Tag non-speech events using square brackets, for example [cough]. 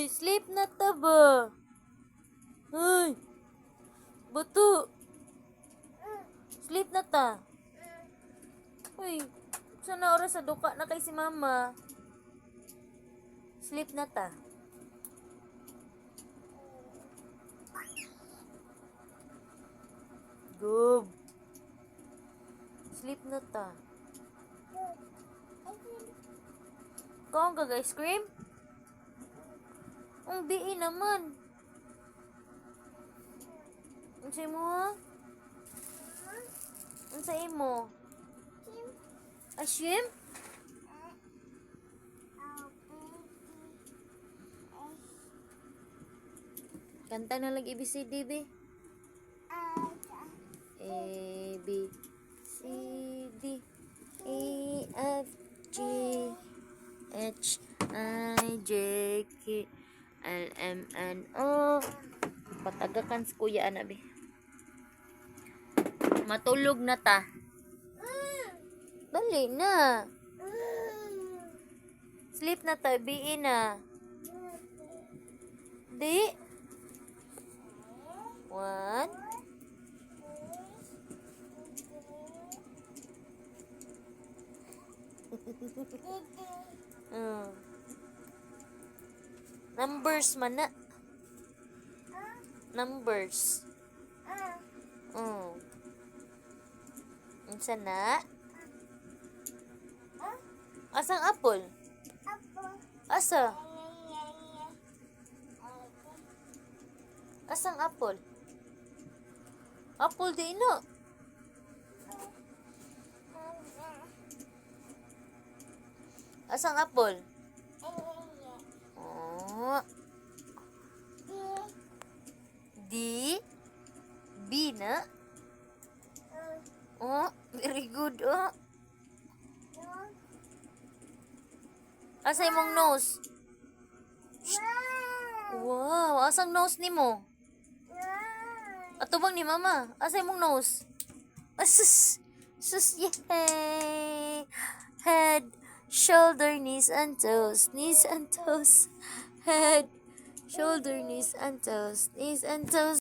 Uy, sleep na ta ba? Uy. Bato. Sleep na ta. Uy, sana oras sa duka na kay si mama. Sleep na ta. Gob. Sleep na ta. Ang gag-ice cream? Ang bii naman. Ang sa'yo mo ha? Ang sa'yo mo? Ashim? Kanta na lang ABCD, be. A, B, C, D, E, F, G, H, I, J, K, L, M, N, O. Patagakan sa kuya, ana, be. Matulog na ta. Dali na. Sleep na ta, biin na. Di. One. Mm. [laughs] Numbers man na. Numbers. Mm. Unsa na? Asang apple? Asa? Asang apple? Apple di ino. Asang apple? Oh. D. B na. Oh, very good. Oh. Asa imong nose? Wow, asang nose ni mo? Atubang ni mama. Asa imong nose? Asus. Sus, yay! Head, shoulder, knees, and toes. Knees and toes. Head, shoulder, knees, and toes. Knees and toes.